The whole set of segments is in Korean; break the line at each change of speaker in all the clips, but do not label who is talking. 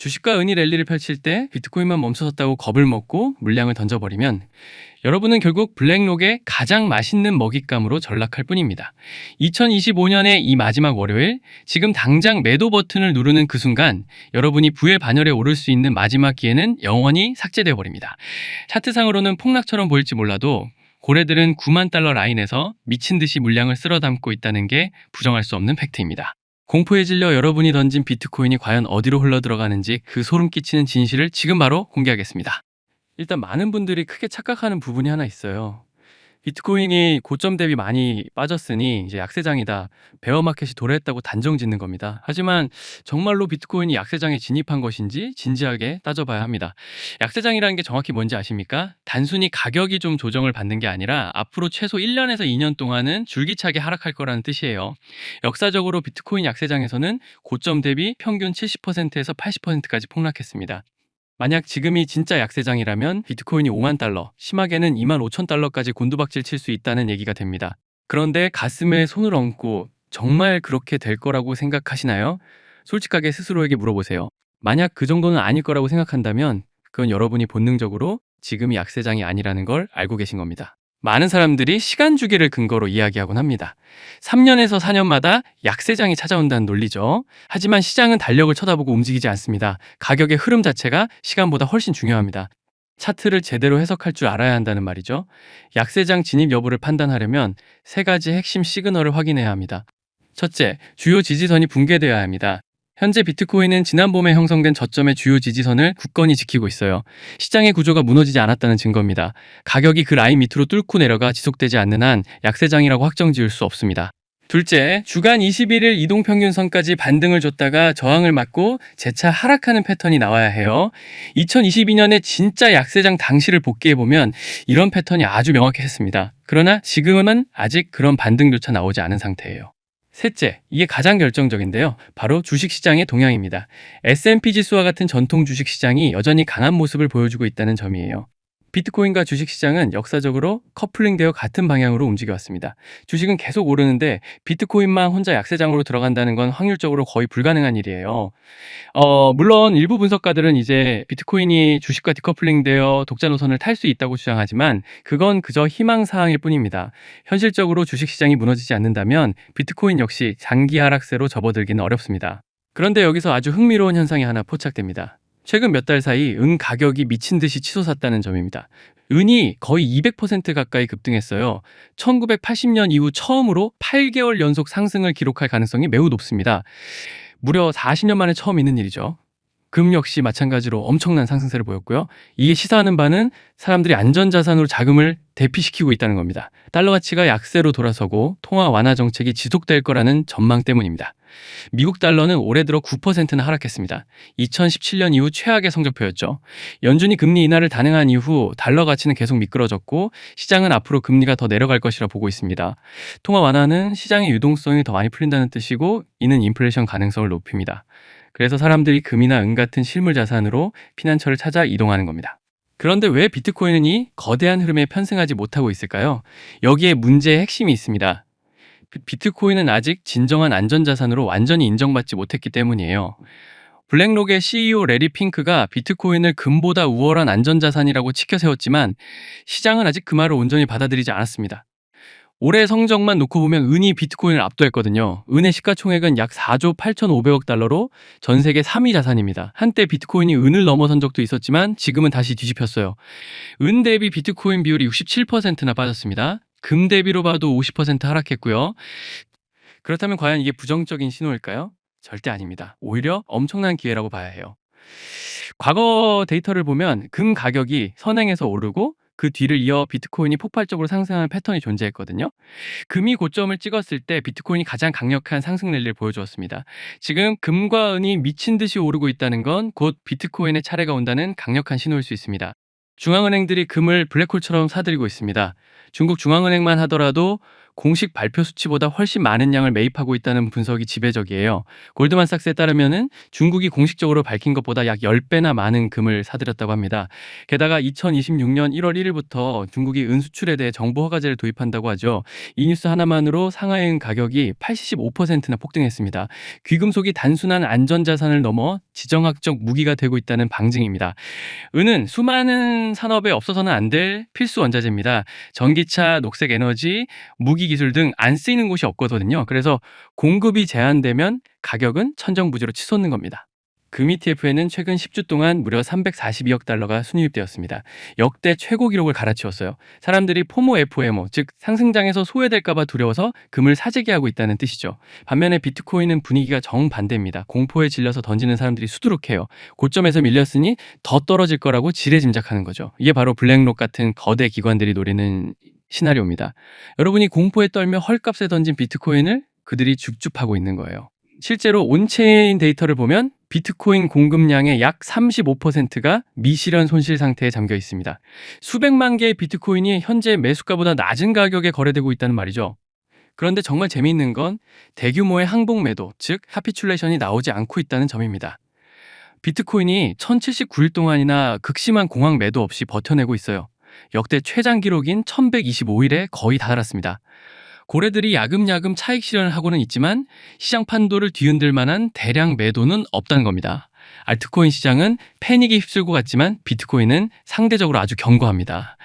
주식과 은이 랠리를 펼칠 때 비트코인만 멈춰섰다고 겁을 먹고 물량을 던져버리면 여러분은 결국 블랙록의 가장 맛있는 먹잇감으로 전락할 뿐입니다. 2025년의 이 마지막 월요일, 지금 당장 매도 버튼을 누르는 그 순간 여러분이 부의 반열에 오를 수 있는 마지막 기회는 영원히 삭제되어 버립니다. 차트상으로는 폭락처럼 보일지 몰라도 고래들은 9만 달러 라인에서 미친 듯이 물량을 쓸어 담고 있다는 게 부정할 수 없는 팩트입니다. 공포에 질려 여러분이 던진 비트코인이 과연 어디로 흘러 들어가는지 그 소름 끼치는 진실을 지금 바로 공개하겠습니다. 일단 많은 분들이 크게 착각하는 부분이 하나 있어요. 비트코인이 고점 대비 많이 빠졌으니 이제 약세장이다. 베어 마켓이 도래했다고 단정 짓는 겁니다. 하지만 정말로 비트코인이 약세장에 진입한 것인지 진지하게 따져봐야 합니다. 약세장이라는 게 정확히 뭔지 아십니까? 단순히 가격이 좀 조정을 받는 게 아니라 앞으로 최소 1년에서 2년 동안은 줄기차게 하락할 거라는 뜻이에요. 역사적으로 비트코인 약세장에서는 고점 대비 평균 70%에서 80%까지 폭락했습니다. 만약 지금이 진짜 약세장이라면 비트코인이 5만 달러, 심하게는 2만 5천 달러까지 곤두박질 칠 수 있다는 얘기가 됩니다. 그런데 가슴에 손을 얹고 정말 그렇게 될 거라고 생각하시나요? 솔직하게 스스로에게 물어보세요. 만약 그 정도는 아닐 거라고 생각한다면 그건 여러분이 본능적으로 지금이 약세장이 아니라는 걸 알고 계신 겁니다. 많은 사람들이 시간 주기를 근거로 이야기하곤 합니다. 3년에서 4년마다 약세장이 찾아온다는 논리죠. 하지만 시장은 달력을 쳐다보고 움직이지 않습니다. 가격의 흐름 자체가 시간보다 훨씬 중요합니다. 차트를 제대로 해석할 줄 알아야 한다는 말이죠. 약세장 진입 여부를 판단하려면 세 가지 핵심 시그널을 확인해야 합니다. 첫째, 주요 지지선이 붕괴되어야 합니다. 현재 비트코인은 지난 봄에 형성된 저점의 주요 지지선을 굳건히 지키고 있어요. 시장의 구조가 무너지지 않았다는 증거입니다. 가격이 그 라인 밑으로 뚫고 내려가 지속되지 않는 한 약세장이라고 확정 지을 수 없습니다. 둘째, 주간 21일 이동평균선까지 반등을 줬다가 저항을 맞고 재차 하락하는 패턴이 나와야 해요. 2022년에 진짜 약세장 당시를 복귀해보면 이런 패턴이 아주 명확했습니다. 그러나 지금은 아직 그런 반등조차 나오지 않은 상태예요. 셋째, 이게 가장 결정적인데요. 바로 주식시장의 동향입니다. S&P 지수와 같은 전통 주식시장이 여전히 강한 모습을 보여주고 있다는 점이에요. 비트코인과 주식시장은 역사적으로 커플링되어 같은 방향으로 움직여왔습니다. 주식은 계속 오르는데 비트코인만 혼자 약세장으로 들어간다는 건 확률적으로 거의 불가능한 일이에요. 어, 물론 일부 분석가들은 이제 비트코인이 주식과 디커플링되어 독자 노선을 탈 수 있다고 주장하지만 그건 그저 희망사항일 뿐입니다. 현실적으로 주식시장이 무너지지 않는다면 비트코인 역시 장기 하락세로 접어들기는 어렵습니다. 그런데 여기서 아주 흥미로운 현상이 하나 포착됩니다. 최근 몇 달 사이 은 가격이 미친 듯이 치솟았다는 점입니다. 은이 거의 200% 가까이 급등했어요. 1980년 이후 처음으로 8개월 연속 상승을 기록할 가능성이 매우 높습니다. 무려 40년 만에 처음 있는 일이죠. 금 역시 마찬가지로 엄청난 상승세를 보였고요. 이게 시사하는 바는 사람들이 안전자산으로 자금을 대피시키고 있다는 겁니다. 달러 가치가 약세로 돌아서고 통화 완화 정책이 지속될 거라는 전망 때문입니다. 미국 달러는 올해 들어 9%나 하락했습니다. 2017년 이후 최악의 성적표였죠. 연준이 금리 인하를 단행한 이후 달러 가치는 계속 미끄러졌고 시장은 앞으로 금리가 더 내려갈 것이라 보고 있습니다. 통화 완화는 시장의 유동성이 더 많이 풀린다는 뜻이고 이는 인플레이션 가능성을 높입니다. 그래서 사람들이 금이나 은 같은 실물 자산으로 피난처를 찾아 이동하는 겁니다. 그런데 왜 비트코인은 이 거대한 흐름에 편승하지 못하고 있을까요? 여기에 문제의 핵심이 있습니다. 비트코인은 아직 진정한 안전자산으로 완전히 인정받지 못했기 때문이에요. 블랙록의 CEO 레리 핑크가 비트코인을 금보다 우월한 안전자산이라고 치켜 세웠지만 시장은 아직 그 말을 온전히 받아들이지 않았습니다. 올해 성적만 놓고 보면 은이 비트코인을 압도했거든요. 은의 시가총액은 약 4조 8,500억 달러로 전 세계 3위 자산입니다. 한때 비트코인이 은을 넘어선 적도 있었지만 지금은 다시 뒤집혔어요. 은 대비 비트코인 비율이 67%나 빠졌습니다. 금 대비로 봐도 50% 하락했고요. 그렇다면 과연 이게 부정적인 신호일까요? 절대 아닙니다. 오히려 엄청난 기회라고 봐야 해요. 과거 데이터를 보면 금 가격이 선행해서 오르고 그 뒤를 이어 비트코인이 폭발적으로 상승하는 패턴이 존재했거든요. 금이 고점을 찍었을 때 비트코인이 가장 강력한 상승 랠리를 보여주었습니다. 지금 금과 은이 미친 듯이 오르고 있다는 건 곧 비트코인의 차례가 온다는 강력한 신호일 수 있습니다. 중앙은행들이 금을 블랙홀처럼 사들이고 있습니다. 중국 중앙은행만 하더라도 공식 발표 수치보다 훨씬 많은 양을 매입하고 있다는 분석이 지배적이에요. 골드만삭스에 따르면은 중국이 공식적으로 밝힌 것보다 약 10배나 많은 금을 사들였다고 합니다. 게다가 2026년 1월 1일부터 중국이 은수출에 대해 정보 허가제를 도입한다고 하죠. 이 뉴스 하나만으로 상하이 은 가격이 85%나 폭등했습니다. 귀금속이 단순한 안전자산을 넘어 지정학적 무기가 되고 있다는 방증입니다. 은은 수많은 산업에 없어서는 안 될 필수 원자재입니다. 전기차, 녹색 에너지, 무기 기술 등 안 쓰이는 곳이 없거든요. 그래서 공급이 제한되면 가격은 천정부지로 치솟는 겁니다. 금 ETF에는 최근 10주 동안 무려 342억 달러가 순유입되었습니다. 역대 최고 기록을 갈아치웠어요. 사람들이 포모 FOMO, 즉 상승장에서 소외될까봐 두려워서 금을 사재기 하고 있다는 뜻이죠. 반면에 비트코인은 분위기가 정반대입니다. 공포에 질려서 던지는 사람들이 수두룩해요. 고점에서 밀렸으니 더 떨어질 거라고 지레 짐작하는 거죠. 이게 바로 블랙록 같은 거대 기관들이 노리는 시나리오입니다. 여러분이 공포에 떨며 헐값에 던진 비트코인을 그들이 죽죽하고 있는 거예요. 실제로 온체인 데이터를 보면 비트코인 공급량의 약 35%가 미실현 손실 상태에 잠겨 있습니다. 수백만 개의 비트코인이 현재 매수가보다 낮은 가격에 거래되고 있다는 말이죠. 그런데 정말 재미있는 건 대규모의 항복 매도, 즉 하피출레이션이 나오지 않고 있다는 점입니다. 비트코인이 1079일 동안이나 극심한 공황 매도 없이 버텨내고 있어요. 역대 최장 기록인 1125일에 거의 다다랐습니다. 고래들이 야금야금 차익 실현을 하고는 있지만 시장 판도를 뒤흔들 만한 대량 매도는 없다는 겁니다. 알트코인 시장은 패닉이 휩쓸고 갔지만 비트코인은 상대적으로 아주 견고합니다.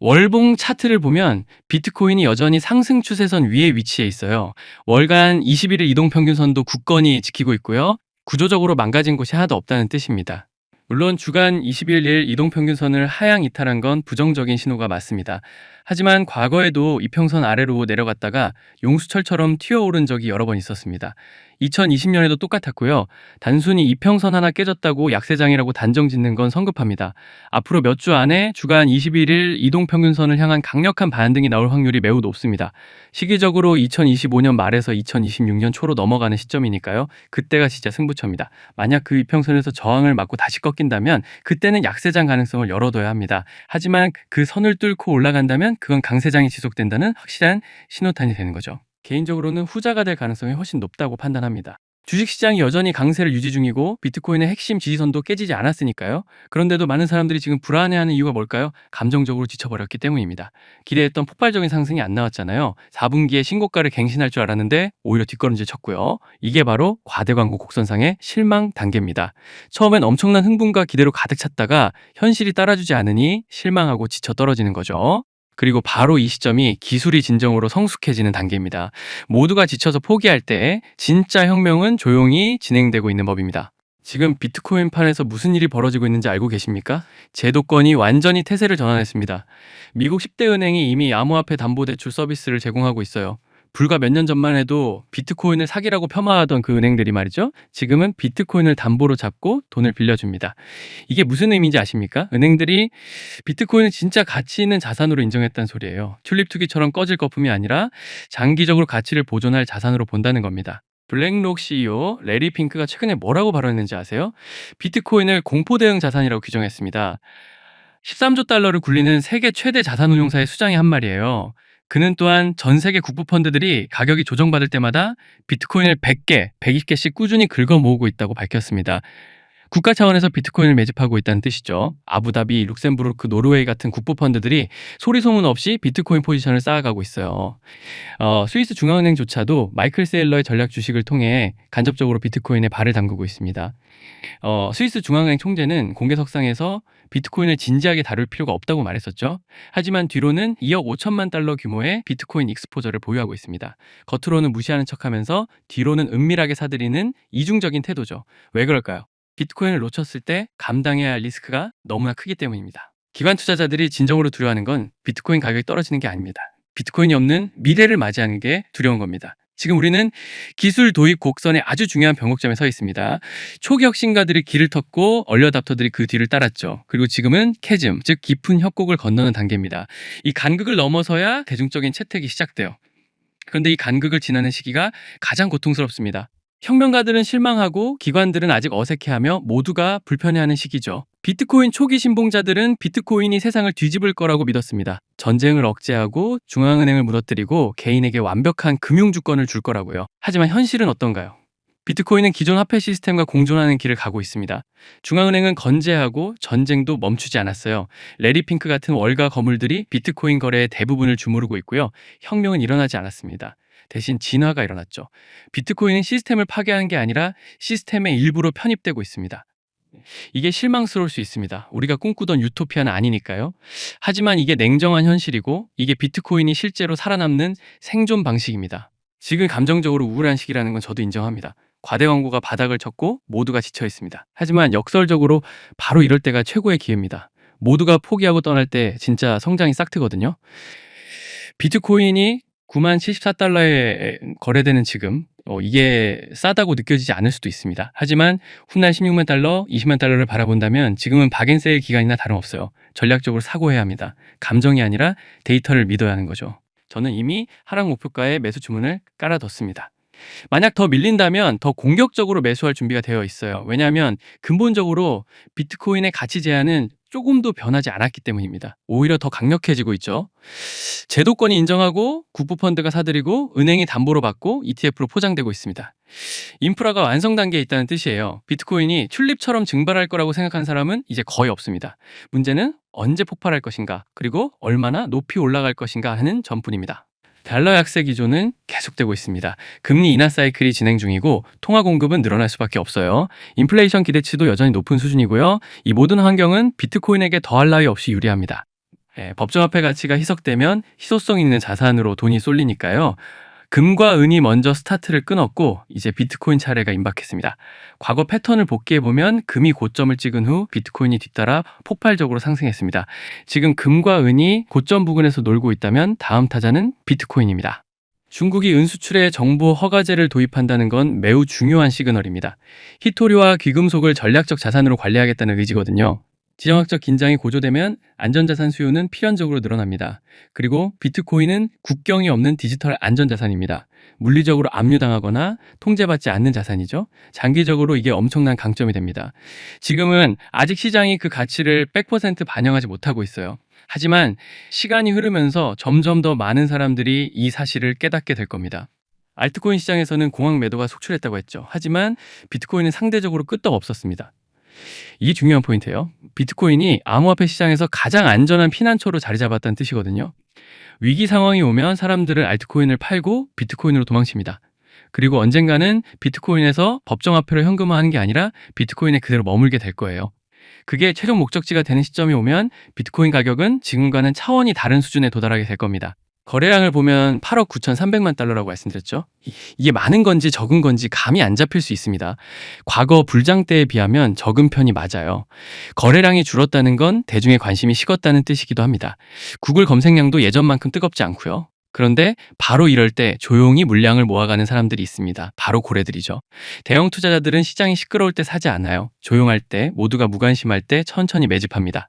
월봉 차트를 보면 비트코인이 여전히 상승 추세선 위에 위치해 있어요. 월간 21일 이동평균선도 굳건히 지키고 있고요. 구조적으로 망가진 곳이 하나도 없다는 뜻입니다. 물론 주간 21일 이동평균선을 하향 이탈한 건 부정적인 신호가 맞습니다. 하지만 과거에도 이평선 아래로 내려갔다가 용수철처럼 튀어오른 적이 여러 번 있었습니다. 2020년에도 똑같았고요. 단순히 이평선 하나 깨졌다고 약세장이라고 단정 짓는 건 성급합니다. 앞으로 몇 주 안에 주간 21일 이동평균선을 향한 강력한 반등이 나올 확률이 매우 높습니다. 시기적으로 2025년 말에서 2026년 초로 넘어가는 시점이니까요. 그때가 진짜 승부처입니다. 만약 그 이평선에서 저항을 맞고 다시 꺾인다면 그때는 약세장 가능성을 열어둬야 합니다. 하지만 그 선을 뚫고 올라간다면 그건 강세장이 지속된다는 확실한 신호탄이 되는 거죠. 개인적으로는 후자가 될 가능성이 훨씬 높다고 판단합니다. 주식시장이 여전히 강세를 유지 중이고 비트코인의 핵심 지지선도 깨지지 않았으니까요. 그런데도 많은 사람들이 지금 불안해하는 이유가 뭘까요? 감정적으로 지쳐버렸기 때문입니다. 기대했던 폭발적인 상승이 안 나왔잖아요. 4분기에 신고가를 갱신할 줄 알았는데 오히려 뒷걸음질 쳤고요. 이게 바로 과대 광고 곡선상의 실망 단계입니다. 처음엔 엄청난 흥분과 기대로 가득 찼다가 현실이 따라주지 않으니 실망하고 지쳐 떨어지는 거죠. 그리고 바로 이 시점이 기술이 진정으로 성숙해지는 단계입니다. 모두가 지쳐서 포기할 때 진짜 혁명은 조용히 진행되고 있는 법입니다. 지금 비트코인 판에서 무슨 일이 벌어지고 있는지 알고 계십니까? 제도권이 완전히 태세를 전환했습니다. 미국 10대 은행이 이미 암호화폐 담보대출 서비스를 제공하고 있어요. 불과 몇 년 전만 해도 비트코인을 사기라고 폄하하던 그 은행들이 말이죠. 지금은 비트코인을 담보로 잡고 돈을 빌려줍니다. 이게 무슨 의미인지 아십니까? 은행들이 비트코인을 진짜 가치 있는 자산으로 인정했다는 소리예요. 튤립 투기처럼 꺼질 거품이 아니라 장기적으로 가치를 보존할 자산으로 본다는 겁니다. 블랙록 CEO 레리 핑크가 최근에 뭐라고 발언했는지 아세요? 비트코인을 공포 대응 자산이라고 규정했습니다. 13조 달러를 굴리는 세계 최대 자산운용사의 수장이 한 말이에요. 그는 또한 전 세계 국부 펀드들이 가격이 조정받을 때마다 비트코인을 100개, 120개씩 꾸준히 긁어 모으고 있다고 밝혔습니다. 국가 차원에서 비트코인을 매집하고 있다는 뜻이죠. 아부다비, 룩셈부르크, 노르웨이 같은 국부 펀드들이 소리 소문 없이 비트코인 포지션을 쌓아가고 있어요. 어, 스위스 중앙은행조차도 마이클 세일러의 전략 주식을 통해 간접적으로 비트코인에 발을 담그고 있습니다. 어, 스위스 중앙은행 총재는 공개석상에서 비트코인을 진지하게 다룰 필요가 없다고 말했었죠. 하지만 뒤로는 2억 5천만 달러 규모의 비트코인 익스포저를 보유하고 있습니다. 겉으로는 무시하는 척하면서 뒤로는 은밀하게 사들이는 이중적인 태도죠. 왜 그럴까요? 비트코인을 놓쳤을 때 감당해야 할 리스크가 너무나 크기 때문입니다. 기관 투자자들이 진정으로 두려워하는 건 비트코인 가격이 떨어지는 게 아닙니다. 비트코인이 없는 미래를 맞이하는 게 두려운 겁니다. 지금 우리는 기술 도입 곡선의 아주 중요한 변곡점에 서 있습니다. 초기혁신가들이 길을 텄고 얼려답터들이 그 뒤를 따랐죠. 그리고 지금은 캐즘, 즉 깊은 협곡을 건너는 단계입니다. 이 간극을 넘어서야 대중적인 채택이 시작돼요. 그런데 이 간극을 지나는 시기가 가장 고통스럽습니다. 혁명가들은 실망하고 기관들은 아직 어색해하며 모두가 불편해하는 시기죠. 비트코인 초기 신봉자들은 비트코인이 세상을 뒤집을 거라고 믿었습니다. 전쟁을 억제하고 중앙은행을 무너뜨리고 개인에게 완벽한 금융 주권을 줄 거라고요. 하지만 현실은 어떤가요? 비트코인은 기존 화폐 시스템과 공존하는 길을 가고 있습니다. 중앙은행은 건재하고 전쟁도 멈추지 않았어요. 레리 핑크 같은 월가 거물들이 비트코인 거래의 대부분을 주무르고 있고요. 혁명은 일어나지 않았습니다. 대신 진화가 일어났죠. 비트코인은 시스템을 파괴하는 게 아니라 시스템의 일부로 편입되고 있습니다. 이게 실망스러울 수 있습니다. 우리가 꿈꾸던 유토피아는 아니니까요. 하지만 이게 냉정한 현실이고 이게 비트코인이 실제로 살아남는 생존 방식입니다. 지금 감정적으로 우울한 시기라는 건 저도 인정합니다. 과대 광고가 바닥을 쳤고 모두가 지쳐 있습니다. 하지만 역설적으로 바로 이럴 때가 최고의 기회입니다. 모두가 포기하고 떠날 때 진짜 성장이 싹트거든요. 비트코인이 9만 74달러에 거래되는 지금 어, 이게 싸다고 느껴지지 않을 수도 있습니다. 하지만 훗날 16만 달러, 20만 달러를 바라본다면 지금은 박앤세일 기간이나 다름없어요. 전략적으로 사고해야 합니다. 감정이 아니라 데이터를 믿어야 하는 거죠. 저는 이미 하락 목표가에 매수 주문을 깔아뒀습니다. 만약 더 밀린다면 더 공격적으로 매수할 준비가 되어 있어요. 왜냐하면 근본적으로 비트코인의 가치 제한은 조금도 변하지 않았기 때문입니다. 오히려 더 강력해지고 있죠. 제도권이 인정하고 국부펀드가 사들이고 은행이 담보로 받고 ETF로 포장되고 있습니다. 인프라가 완성 단계에 있다는 뜻이에요. 비트코인이 튤립처럼 증발할 거라고 생각한 사람은 이제 거의 없습니다. 문제는 언제 폭발할 것인가, 그리고 얼마나 높이 올라갈 것인가 하는 점뿐입니다. 달러 약세 기조는 계속되고 있습니다. 금리 인하 사이클이 진행 중이고 통화 공급은 늘어날 수밖에 없어요. 인플레이션 기대치도 여전히 높은 수준이고요. 이 모든 환경은 비트코인에게 더할 나위 없이 유리합니다. 예, 법정화폐 가치가 희석되면 희소성 있는 자산으로 돈이 쏠리니까요. 금과 은이 먼저 스타트를 끊었고 이제 비트코인 차례가 임박했습니다. 과거 패턴을 복귀해 보면 금이 고점을 찍은 후 비트코인이 뒤따라 폭발적으로 상승했습니다. 지금 금과 은이 고점 부근에서 놀고 있다면 다음 타자는 비트코인입니다. 중국이 은 수출에 정부 허가제를 도입한다는 건 매우 중요한 시그널입니다. 히토리와 귀금속을 전략적 자산으로 관리하겠다는 의지거든요. 지정학적 긴장이 고조되면 안전자산 수요는 필연적으로 늘어납니다. 그리고 비트코인은 국경이 없는 디지털 안전자산입니다. 물리적으로 압류당하거나 통제받지 않는 자산이죠. 장기적으로 이게 엄청난 강점이 됩니다. 지금은 아직 시장이 그 가치를 100% 반영하지 못하고 있어요. 하지만 시간이 흐르면서 점점 더 많은 사람들이 이 사실을 깨닫게 될 겁니다. 알트코인 시장에서는 공황 매도가 속출했다고 했죠. 하지만 비트코인은 상대적으로 끄떡 없었습니다. 이게 중요한 포인트예요. 비트코인이 암호화폐 시장에서 가장 안전한 피난처로 자리 잡았다는 뜻이거든요. 위기 상황이 오면 사람들은 알트코인을 팔고 비트코인으로 도망칩니다. 그리고 언젠가는 비트코인에서 법정화폐로 현금화하는 게 아니라 비트코인에 그대로 머물게 될 거예요. 그게 최종 목적지가 되는 시점이 오면 비트코인 가격은 지금과는 차원이 다른 수준에 도달하게 될 겁니다. 거래량을 보면 8억 9,300만 달러라고 말씀드렸죠. 이게 많은 건지 적은 건지 감이 안 잡힐 수 있습니다. 과거 불장 때에 비하면 적은 편이 맞아요. 거래량이 줄었다는 건 대중의 관심이 식었다는 뜻이기도 합니다. 구글 검색량도 예전만큼 뜨겁지 않고요. 그런데 바로 이럴 때 조용히 물량을 모아가는 사람들이 있습니다. 바로 고래들이죠. 대형 투자자들은 시장이 시끄러울 때 사지 않아요. 조용할 때, 모두가 무관심할 때 천천히 매집합니다.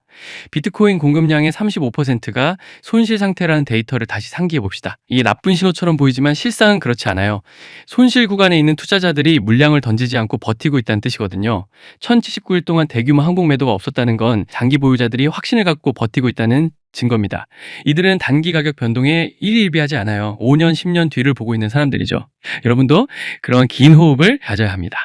비트코인 공급량의 35%가 손실 상태라는 데이터를 다시 상기해 봅시다. 이게 나쁜 신호처럼 보이지만 실상은 그렇지 않아요. 손실 구간에 있는 투자자들이 물량을 던지지 않고 버티고 있다는 뜻이거든요. 1079일 동안 대규모 항복 매도가 없었다는 건 장기 보유자들이 확신을 갖고 버티고 있다는 증거입니다. 이들은 단기 가격 변동에 일일비하지 않아요. 5년, 10년 뒤를 보고 있는 사람들이죠. 여러분도 그런 긴 호흡을 가져야 합니다.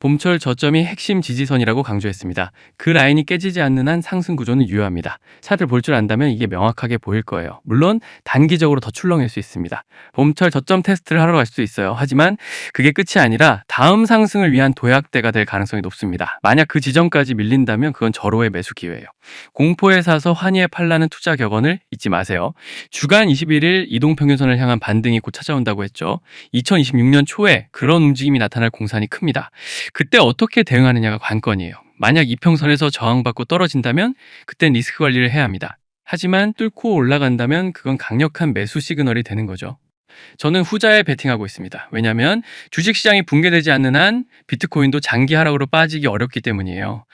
봄철 저점이 핵심 지지선이라고 강조했습니다. 그 라인이 깨지지 않는 한 상승 구조는 유효합니다. 차트를 볼 줄 안다면 이게 명확하게 보일 거예요. 물론 단기적으로 더 출렁일 수 있습니다. 봄철 저점 테스트를 하러 갈 수도 있어요. 하지만 그게 끝이 아니라 다음 상승을 위한 도약대가 될 가능성이 높습니다. 만약 그 지점까지 밀린다면 그건 절호의 매수 기회예요. 공포에 사서 환희에 팔라는 투자 격언을 잊지 마세요. 주간 21일 이동평균선을 향한 반등이 곧 찾아온다고 했죠. 2026년 초에 그런 움직임이 나타날 공산이 큽니다. 그때 어떻게 대응하느냐가 관건이에요. 만약 이평선에서 저항받고 떨어진다면 그땐 리스크 관리를 해야 합니다. 하지만 뚫고 올라간다면 그건 강력한 매수 시그널이 되는 거죠. 저는 후자에 베팅하고 있습니다. 왜냐하면 주식시장이 붕괴되지 않는 한 비트코인도 장기 하락으로 빠지기 어렵기 때문이에요.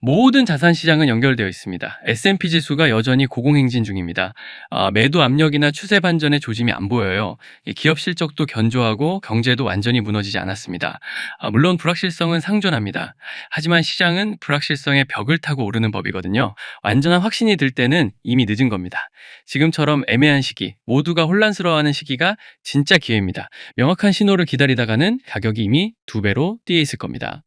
모든 자산 시장은 연결되어 있습니다. S&P 지수가 여전히 고공행진 중입니다. 아, 매도 압력이나 추세 반전의 조짐이 안 보여요. 이 기업 실적도 견조하고 경제도 완전히 무너지지 않았습니다. 아, 물론 불확실성은 상존합니다. 하지만 시장은 불확실성의 벽을 타고 오르는 법이거든요. 완전한 확신이 들 때는 이미 늦은 겁니다. 지금처럼 애매한 시기, 모두가 혼란스러워하는 시기가 진짜 기회입니다. 명확한 신호를 기다리다가는 가격이 이미 두 배로 뛰어 있을 겁니다.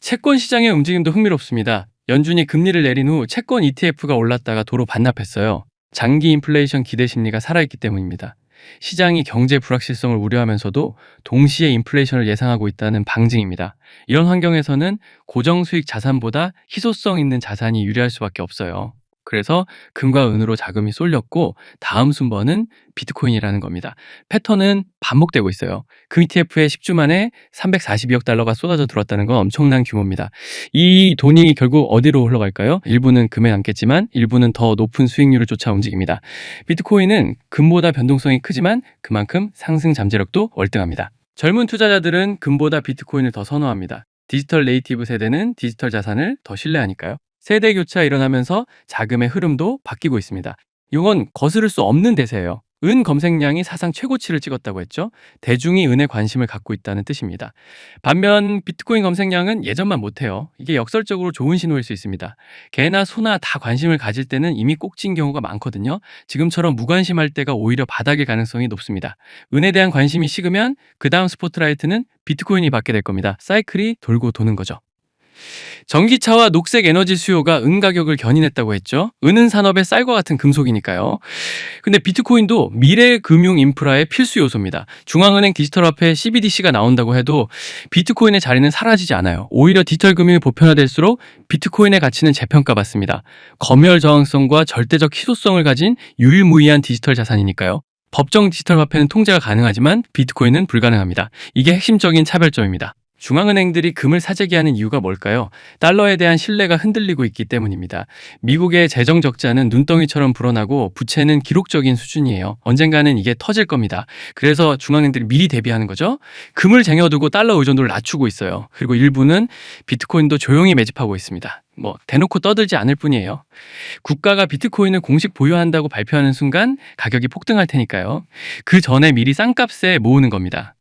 채권 시장의 움직임도 흥미롭습니다. 연준이 금리를 내린 후 채권 ETF가 올랐다가 도로 반납했어요. 장기 인플레이션 기대 심리가 살아있기 때문입니다. 시장이 경제 불확실성을 우려하면서도 동시에 인플레이션을 예상하고 있다는 방증입니다. 이런 환경에서는 고정 수익 자산보다 희소성 있는 자산이 유리할 수밖에 없어요. 그래서 금과 은으로 자금이 쏠렸고 다음 순번은 비트코인이라는 겁니다. 패턴은 반복되고 있어요. 금 ETF에 10주 만에 342억 달러가 쏟아져 들어왔다는 건 엄청난 규모입니다. 이 돈이 결국 어디로 흘러갈까요? 일부는 금에 남겠지만 일부는 더 높은 수익률을 쫓아 움직입니다. 비트코인은 금보다 변동성이 크지만 그만큼 상승 잠재력도 월등합니다. 젊은 투자자들은 금보다 비트코인을 더 선호합니다. 디지털 네이티브 세대는 디지털 자산을 더 신뢰하니까요. 세대 교체가 일어나면서 자금의 흐름도 바뀌고 있습니다. 이건 거스를 수 없는 대세예요. 은 검색량이 사상 최고치를 찍었다고 했죠. 대중이 은에 관심을 갖고 있다는 뜻입니다. 반면 비트코인 검색량은 예전만 못해요. 이게 역설적으로 좋은 신호일 수 있습니다. 개나 소나 다 관심을 가질 때는 이미 꼭진 경우가 많거든요. 지금처럼 무관심할 때가 오히려 바닥일 가능성이 높습니다. 은에 대한 관심이 식으면 그 다음 스포트라이트는 비트코인이 받게 될 겁니다. 사이클이 돌고 도는 거죠. 전기차와 녹색 에너지 수요가 은 가격을 견인했다고 했죠. 은은 산업의 쌀과 같은 금속이니까요. 근데 비트코인도 미래 금융 인프라의 필수 요소입니다. 중앙은행 디지털 화폐 CBDC가 나온다고 해도 비트코인의 자리는 사라지지 않아요. 오히려 디지털 금융이 보편화될수록 비트코인의 가치는 재평가받습니다. 검열 저항성과 절대적 희소성을 가진 유일무이한 디지털 자산이니까요. 법정 디지털 화폐는 통제가 가능하지만 비트코인은 불가능합니다. 이게 핵심적인 차별점입니다. 중앙은행들이 금을 사재기 하는 이유가 뭘까요? 달러에 대한 신뢰가 흔들리고 있기 때문입니다. 미국의 재정 적자는 눈덩이처럼 불어나고 부채는 기록적인 수준이에요. 언젠가는 이게 터질 겁니다. 그래서 중앙은행들이 미리 대비하는 거죠. 금을 쟁여두고 달러 의존도를 낮추고 있어요. 그리고 일부는 비트코인도 조용히 매집하고 있습니다. 뭐 대놓고 떠들지 않을 뿐이에요. 국가가 비트코인을 공식 보유한다고 발표하는 순간 가격이 폭등할 테니까요. 그 전에 미리 싼값에 모으는 겁니다.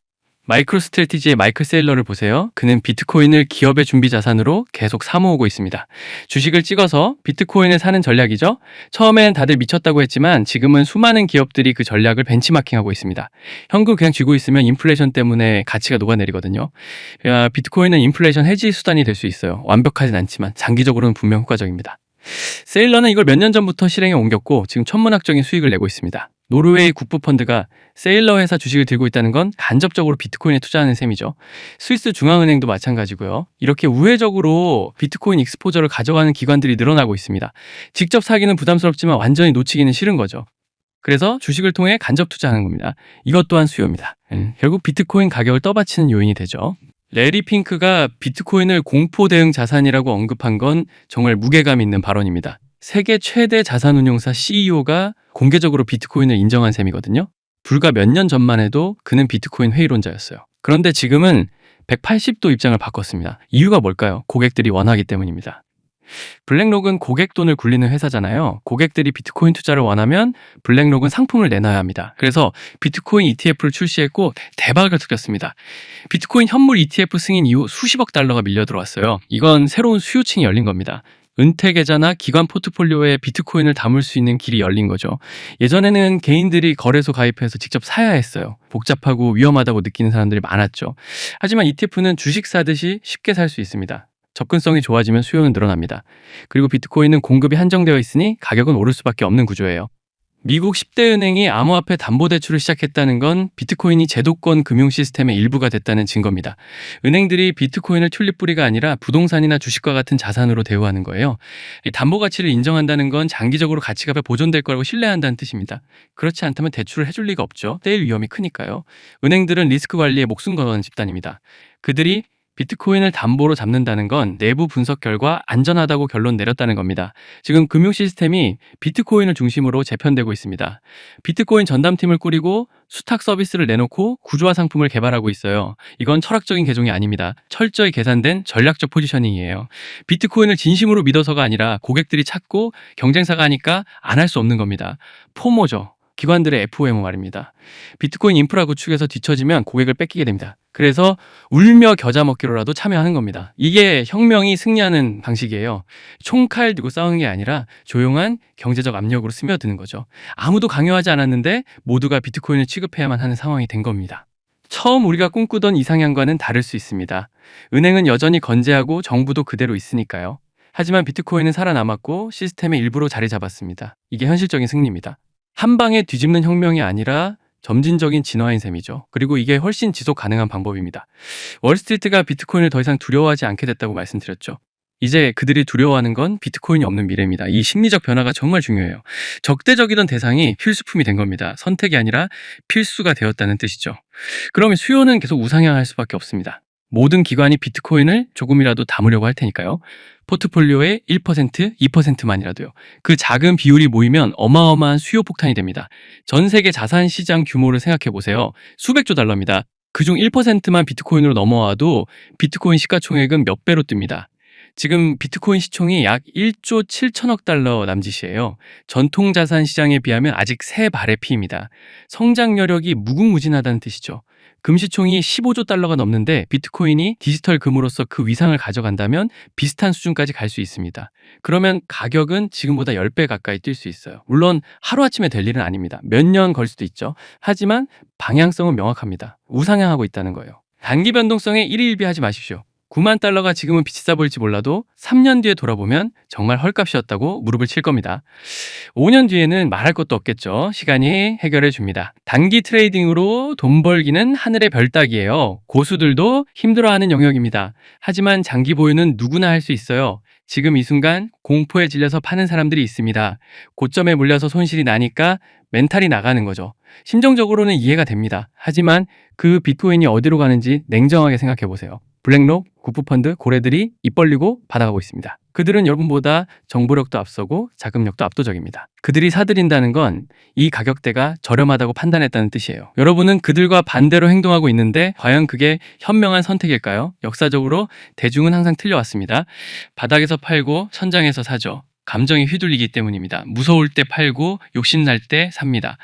마이크로 스트레티지의 마이클 세일러를 보세요. 그는 비트코인을 기업의 준비 자산으로 계속 사모으고 있습니다. 주식을 찍어서 비트코인을 사는 전략이죠. 처음엔 다들 미쳤다고 했지만 지금은 수많은 기업들이 그 전략을 벤치마킹하고 있습니다. 현금 그냥 쥐고 있으면 인플레이션 때문에 가치가 녹아내리거든요. 야, 비트코인은 인플레이션 해지 수단이 될 수 있어요. 완벽하진 않지만 장기적으로는 분명 효과적입니다. 세일러는 이걸 몇 년 전부터 실행에 옮겼고 지금 천문학적인 수익을 내고 있습니다. 노르웨이 국부 펀드가 세일러 회사 주식을 들고 있다는 건 간접적으로 비트코인에 투자하는 셈이죠. 스위스 중앙은행도 마찬가지고요. 이렇게 우회적으로 비트코인 익스포저를 가져가는 기관들이 늘어나고 있습니다. 직접 사기는 부담스럽지만 완전히 놓치기는 싫은 거죠. 그래서 주식을 통해 간접 투자하는 겁니다. 이것 또한 수요입니다. 음, 결국 비트코인 가격을 떠받치는 요인이 되죠. 레리 핑크가 비트코인을 공포 대응 자산이라고 언급한 건 정말 무게감 있는 발언입니다. 세계 최대 자산운용사 CEO가 공개적으로 비트코인을 인정한 셈이거든요. 불과 몇 년 전만 해도 그는 비트코인 회의론자였어요. 그런데 지금은 180도 입장을 바꿨습니다. 이유가 뭘까요? 고객들이 원하기 때문입니다. 블랙록은 고객 돈을 굴리는 회사잖아요. 고객들이 비트코인 투자를 원하면 블랙록은 상품을 내놔야 합니다. 그래서 비트코인 ETF를 출시했고 대박을 터렸습니다. 비트코인 현물 ETF 승인 이후 수십억 달러가 밀려 들어왔어요. 이건 새로운 수요층이 열린 겁니다. 은퇴 계좌나 기관 포트폴리오에 비트코인을 담을 수 있는 길이 열린 거죠. 예전에는 개인들이 거래소 가입해서 직접 사야 했어요. 복잡하고 위험하다고 느끼는 사람들이 많았죠. 하지만 ETF는 주식 사듯이 쉽게 살 수 있습니다. 접근성이 좋아지면 수요는 늘어납니다. 그리고 비트코인은 공급이 한정되어 있으니 가격은 오를 수밖에 없는 구조예요. 미국 10대 은행이 암호화폐 담보대출을 시작했다는 건 비트코인이 제도권 금융 시스템의 일부가 됐다는 증거입니다. 은행들이 비트코인을 튤립뿌리가 아니라 부동산이나 주식과 같은 자산으로 대우하는 거예요. 담보 가치를 인정한다는 건 장기적으로 가치가 보존될 거라고 신뢰한다는 뜻입니다. 그렇지 않다면 대출을 해줄 리가 없죠. 떼일 위험이 크니까요. 은행들은 리스크 관리에 목숨 걸어가는 집단입니다. 그들이 비트코인을 담보로 잡는다는 건 내부 분석 결과 안전하다고 결론 내렸다는 겁니다. 지금 금융 시스템이 비트코인을 중심으로 재편되고 있습니다. 비트코인 전담팀을 꾸리고 수탁 서비스를 내놓고 구조화 상품을 개발하고 있어요. 이건 철학적인 개종이 아닙니다. 철저히 계산된 전략적 포지셔닝이에요. 비트코인을 진심으로 믿어서가 아니라 고객들이 찾고 경쟁사가 하니까 안 할 수 없는 겁니다. 포모죠. 기관들의 FOMO 말입니다. 비트코인 인프라 구축에서 뒤처지면 고객을 뺏기게 됩니다. 그래서 울며 겨자 먹기로라도 참여하는 겁니다. 이게 혁명이 승리하는 방식이에요. 총칼 들고 싸우는 게 아니라 조용한 경제적 압력으로 스며드는 거죠. 아무도 강요하지 않았는데 모두가 비트코인을 취급해야만 하는 상황이 된 겁니다. 처음 우리가 꿈꾸던 이상향과는 다를 수 있습니다. 은행은 여전히 건재하고 정부도 그대로 있으니까요. 하지만 비트코인은 살아남았고 시스템의 일부로 자리 잡았습니다. 이게 현실적인 승리입니다. 한 방에 뒤집는 혁명이 아니라 점진적인 진화인 셈이죠. 그리고 이게 훨씬 지속 가능한 방법입니다. 월스트리트가 비트코인을 더 이상 두려워하지 않게 됐다고 말씀드렸죠. 이제 그들이 두려워하는 건 비트코인이 없는 미래입니다. 이 심리적 변화가 정말 중요해요. 적대적이던 대상이 필수품이 된 겁니다. 선택이 아니라 필수가 되었다는 뜻이죠. 그러면 수요는 계속 우상향할 수밖에 없습니다. 모든 기관이 비트코인을 조금이라도 담으려고 할 테니까요. 포트폴리오의 1%, 2%만이라도요. 그 작은 비율이 모이면 어마어마한 수요 폭탄이 됩니다. 전 세계 자산 시장 규모를 생각해 보세요. 수백조 달러입니다. 그중 1%만 비트코인으로 넘어와도 비트코인 시가총액은 몇 배로 뜹니다. 지금 비트코인 시총이 약 1조 7천억 달러 남짓이에요. 전통 자산 시장에 비하면 아직 세 발의 피입니다. 성장 여력이 무궁무진하다는 뜻이죠. 금시총이 15조 달러가 넘는데 비트코인이 디지털 금으로서 그 위상을 가져간다면 비슷한 수준까지 갈 수 있습니다. 그러면 가격은 지금보다 10배 가까이 뛸 수 있어요. 물론 하루아침에 될 일은 아닙니다. 몇 년 걸 수도 있죠. 하지만 방향성은 명확합니다. 우상향하고 있다는 거예요. 단기 변동성에 일희일비하지 마십시오. 9만 달러가 지금은 빛이 싸 보일지 몰라도 3년 뒤에 돌아보면 정말 헐값이었다고 무릎을 칠 겁니다. 5년 뒤에는 말할 것도 없겠죠. 시간이 해결해 줍니다. 단기 트레이딩으로 돈 벌기는 하늘의 별 따기예요. 고수들도 힘들어하는 영역입니다. 하지만 장기 보유는 누구나 할 수 있어요. 지금 이 순간 공포에 질려서 파는 사람들이 있습니다. 고점에 물려서 손실이 나니까 멘탈이 나가는 거죠. 심정적으로는 이해가 됩니다. 하지만 그 비트코인이 어디로 가는지 냉정하게 생각해 보세요. 블랙록, 국부펀드, 고래들이 입 벌리고 받아가고 있습니다. 그들은 여러분보다 정보력도 앞서고 자금력도 압도적입니다. 그들이 사들인다는 건 이 가격대가 저렴하다고 판단했다는 뜻이에요. 여러분은 그들과 반대로 행동하고 있는데 과연 그게 현명한 선택일까요? 역사적으로 대중은 항상 틀려왔습니다. 바닥에서 팔고 선장에서 사죠. 감정이 휘둘리기 때문입니다. 무서울 때 팔고 욕심날 때 삽니다.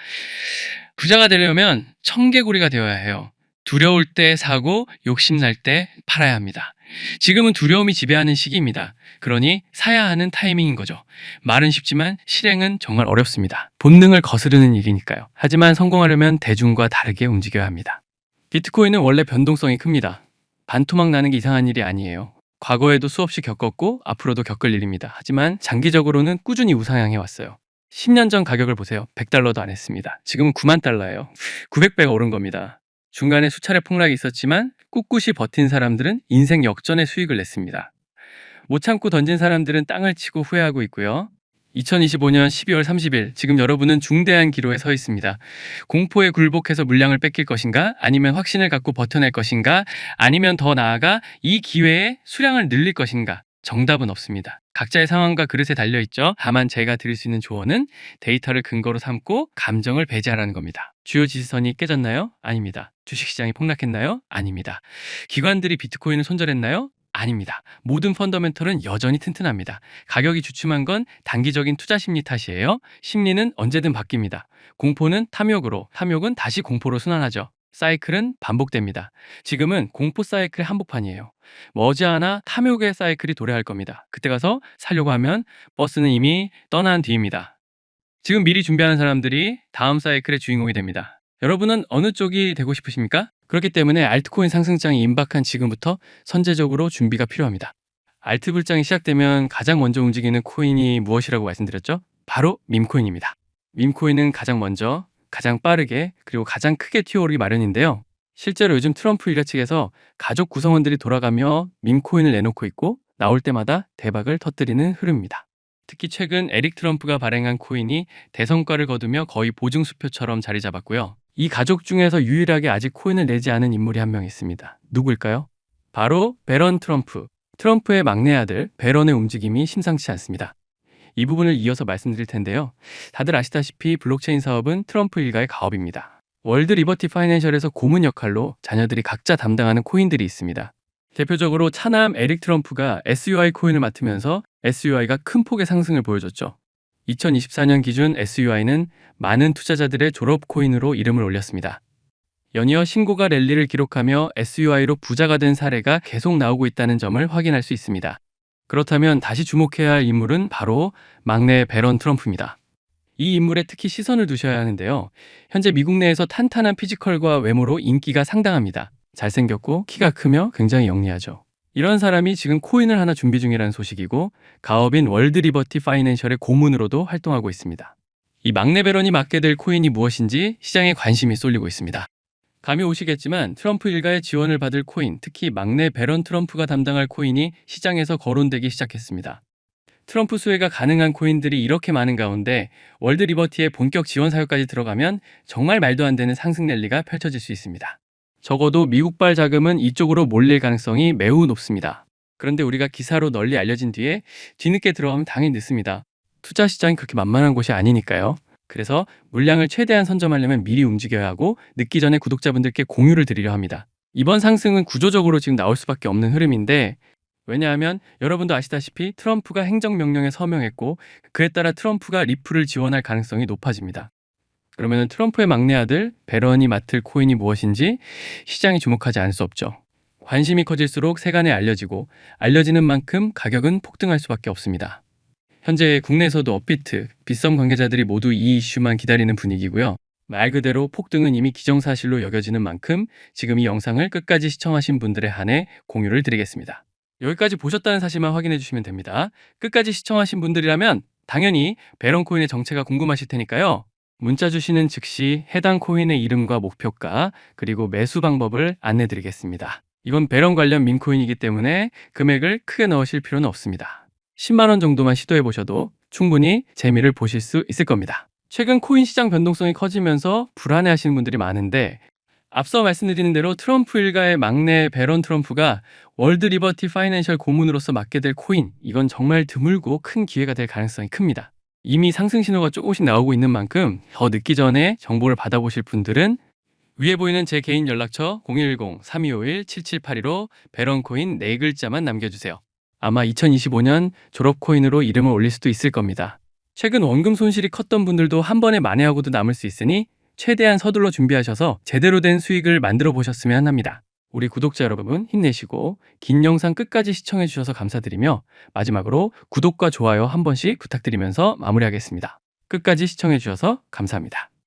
부자가 되려면 청개구리가 되어야 해요. 두려울 때 사고 욕심날 때 팔아야 합니다. 지금은 두려움이 지배하는 시기입니다. 그러니 사야 하는 타이밍인 거죠. 말은 쉽지만 실행은 정말 어렵습니다. 본능을 거스르는 일이니까요. 하지만 성공하려면 대중과 다르게 움직여야 합니다. 비트코인은 원래 변동성이 큽니다. 반토막 나는 게 이상한 일이 아니에요. 과거에도 수없이 겪었고 앞으로도 겪을 일입니다. 하지만 장기적으로는 꾸준히 우상향해 왔어요. 10년 전 가격을 보세요. 100달러도 안 했습니다. 지금은 9만 달러예요. 900배가 오른 겁니다. 중간에 수차례 폭락이 있었지만 꿋꿋이 버틴 사람들은 인생 역전의 수익을 냈습니다. 못 참고 던진 사람들은 땅을 치고 후회하고 있고요. 2025년 12월 30일 지금 여러분은 중대한 기로에 서 있습니다. 공포에 굴복해서 물량을 뺏길 것인가 아니면 확신을 갖고 버텨낼 것인가 아니면 더 나아가 이 기회에 수량을 늘릴 것인가 정답은 없습니다. 각자의 상황과 그릇에 달려 있죠. 다만 제가 드릴 수 있는 조언은 데이터를 근거로 삼고 감정을 배제하라는 겁니다. 주요 지지선이 깨졌나요? 아닙니다. 주식시장이 폭락했나요? 아닙니다. 기관들이 비트코인을 손절했나요? 아닙니다. 모든 펀더멘털은 여전히 튼튼합니다. 가격이 주춤한 건 단기적인 투자 심리 탓이에요. 심리는 언제든 바뀝니다. 공포는 탐욕으로, 탐욕은 다시 공포로 순환하죠. 사이클은 반복됩니다. 지금은 공포 사이클의 한복판이에요. 머지않아 탐욕의 사이클이 도래할 겁니다. 그때 가서 살려고 하면 버스는 이미 떠난 뒤입니다. 지금 미리 준비하는 사람들이 다음 사이클의 주인공이 됩니다. 여러분은 어느 쪽이 되고 싶으십니까? 그렇기 때문에 알트코인 상승장이 임박한 지금부터 선제적으로 준비가 필요합니다. 알트 불장이 시작되면 가장 먼저 움직이는 코인이 무엇이라고 말씀드렸죠? 바로 밈코인입니다. 밈코인은 가장 먼저, 가장 빠르게, 그리고 가장 크게 튀어오르기 마련인데요. 실제로 요즘 트럼프 일가 측에서 가족 구성원들이 돌아가며 밈코인을 내놓고 있고 나올 때마다 대박을 터뜨리는 흐름입니다. 특히 최근 에릭 트럼프가 발행한 코인이 대성과를 거두며 거의 보증수표처럼 자리 잡았고요. 이 가족 중에서 유일하게 아직 코인을 내지 않은 인물이 한 명 있습니다. 누구일까요? 바로 베런 트럼프. 트럼프의 막내 아들 베런의 움직임이 심상치 않습니다. 이 부분을 이어서 말씀드릴 텐데요. 다들 아시다시피 블록체인 사업은 트럼프 일가의 가업입니다. 월드 리버티 파이낸셜에서 고문 역할로 자녀들이 각자 담당하는 코인들이 있습니다. 대표적으로 차남 에릭 트럼프가 SUI 코인을 맡으면서 SUI가 큰 폭의 상승을 보여줬죠. 2024년 기준 SUI는 많은 투자자들의 졸업 코인으로 이름을 올렸습니다. 연이어 신고가 랠리를 기록하며 SUI로 부자가 된 사례가 계속 나오고 있다는 점을 확인할 수 있습니다. 그렇다면 다시 주목해야 할 인물은 바로 막내 베런 트럼프입니다. 이 인물에 특히 시선을 두셔야 하는데요. 현재 미국 내에서 탄탄한 피지컬과 외모로 인기가 상당합니다. 잘생겼고 키가 크며 굉장히 영리하죠. 이런 사람이 지금 코인을 하나 준비 중이라는 소식이고 가업인 월드 리버티 파이낸셜의 고문으로도 활동하고 있습니다. 이 막내 베런이 맡게 될 코인이 무엇인지 시장에 관심이 쏠리고 있습니다. 감이 오시겠지만 트럼프 일가의 지원을 받을 코인, 특히 막내 베런 트럼프가 담당할 코인이 시장에서 거론되기 시작했습니다. 트럼프 수혜가 가능한 코인들이 이렇게 많은 가운데 월드 리버티의 본격 지원 사유까지 들어가면 정말 말도 안 되는 상승 랠리가 펼쳐질 수 있습니다. 적어도 미국발 자금은 이쪽으로 몰릴 가능성이 매우 높습니다. 그런데 우리가 기사로 널리 알려진 뒤에 뒤늦게 들어가면 당연히 늦습니다. 투자 시장이 그렇게 만만한 곳이 아니니까요. 그래서 물량을 최대한 선점하려면 미리 움직여야 하고 늦기 전에 구독자분들께 공유를 드리려 합니다. 이번 상승은 구조적으로 지금 나올 수밖에 없는 흐름인데 왜냐하면 여러분도 아시다시피 트럼프가 행정명령에 서명했고 그에 따라 트럼프가 리플을 지원할 가능성이 높아집니다. 그러면 트럼프의 막내 아들 베런이 맡을 코인이 무엇인지 시장이 주목하지 않을 수 없죠. 관심이 커질수록 세간에 알려지고 알려지는 만큼 가격은 폭등할 수밖에 없습니다. 현재 국내에서도 업비트, 빗썸 관계자들이 모두 이 이슈만 기다리는 분위기고요. 말 그대로 폭등은 이미 기정사실로 여겨지는 만큼 지금 이 영상을 끝까지 시청하신 분들에 한해 공유를 드리겠습니다. 여기까지 보셨다는 사실만 확인해 주시면 됩니다. 끝까지 시청하신 분들이라면 당연히 베런 코인의 정체가 궁금하실 테니까요. 문자 주시는 즉시 해당 코인의 이름과 목표가 그리고 매수 방법을 안내 드리겠습니다. 이건 베런 관련 민코인이기 때문에 금액을 크게 넣으실 필요는 없습니다. 10만원 정도만 시도해 보셔도 충분히 재미를 보실 수 있을 겁니다. 최근 코인 시장 변동성이 커지면서 불안해 하시는 분들이 많은데 앞서 말씀드린 대로 트럼프 일가의 막내 베런 트럼프가 월드 리버티 파이낸셜 고문으로서 맡게 될 코인 이건 정말 드물고 큰 기회가 될 가능성이 큽니다. 이미 상승 신호가 조금씩 나오고 있는 만큼 더 늦기 전에 정보를 받아보실 분들은 위에 보이는 제 개인 연락처 010-3251-7782로 베런 코인 네 글자만 남겨주세요. 아마 2025년 졸업 코인으로 이름을 올릴 수도 있을 겁니다. 최근 원금 손실이 컸던 분들도 한 번에 만회하고도 남을 수 있으니 최대한 서둘러 준비하셔서 제대로 된 수익을 만들어 보셨으면 합니다. 우리 구독자 여러분 힘내시고 긴 영상 끝까지 시청해 주셔서 감사드리며 마지막으로 구독과 좋아요 한 번씩 부탁드리면서 마무리하겠습니다. 끝까지 시청해 주셔서 감사합니다.